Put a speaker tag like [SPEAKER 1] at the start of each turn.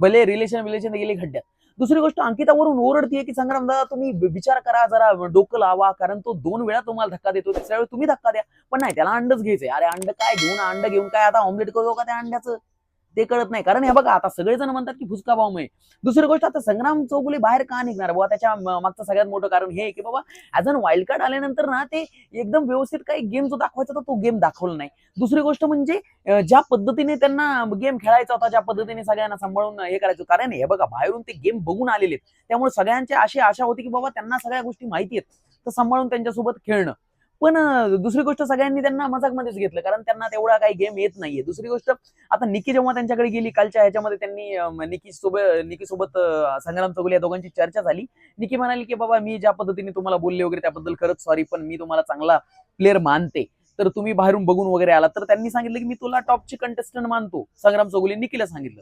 [SPEAKER 1] भले रिलेशन विलेशन गेले खड्ड्यात. दुसरी गोष्ट अंकितावरून ओरडतीये की संग्राम दादा तुम्ही विचार करा जरा डोकं लावा कारण तो दोन वेळा तुम्हाला धक्का देतो तिसऱ्या वेळी तुम्ही धक्का द्या. पण नाही त्याला अंडच घ्यायचंय. अरे अंड काय घेऊन अंड घेऊन काय आता ऑमलेट करू का त्या अंड्याचं? ते कळत नाही. कारण हे बघा आता सगळेजण म्हणतात की फुसका भावमय दुसरी गोष्ट आता संग्राम चौगुले बाहेर का निघणार? बाबा त्याच्या मागचं सगळ्यात मोठं कारण हे की बाबा ऍज अन वाईल्ड कार्ड आल्यानंतर ना ते एकदम व्यवस्थित काही गेम जो दाखवायचा होता तो गेम दाखवला नाही. दुसरी गोष्ट म्हणजे ज्या पद्धतीने त्यांना गेम खेळायचा होता ज्या पद्धतीने सगळ्यांना सांभाळून हे करायचं कारण हे बघा बाहेरून ते गेम बघून आलेले आहेत. त्यामुळे सगळ्यांची अशी आशा होती की बाबा त्यांना सगळ्या गोष्टी माहिती आहेत. तर सांभाळून त्यांच्यासोबत खेळणं. पण दुसरी गोष्ट सगळ्यांनी त्यांना मजाकमध्येच घेतलं. कारण त्यांना तेवढा काही गेम येत नाहीये. दुसरी गोष्ट आता निकी जेव्हा त्यांच्याकडे गेली कालच्या ह्याच्यामध्ये त्यांनी निकी सोबत निकी सोबत संग्राम चौगुले या दोघांची चर्चा झाली. निकी म्हणाली की बाबा मी ज्या पद्धतीने तुम्हाला बोलले वगैरे त्याबद्दल खरंच सॉरी पण मी तुम्हाला चांगला प्लेअर मानते. तर तुम्ही बाहेरून बघून वगैरे आला तर त्यांनी सांगितलं की मी तुला टॉपची कंटेस्टंट मानतो. संग्राम चौगुले निकीला सांगितलं.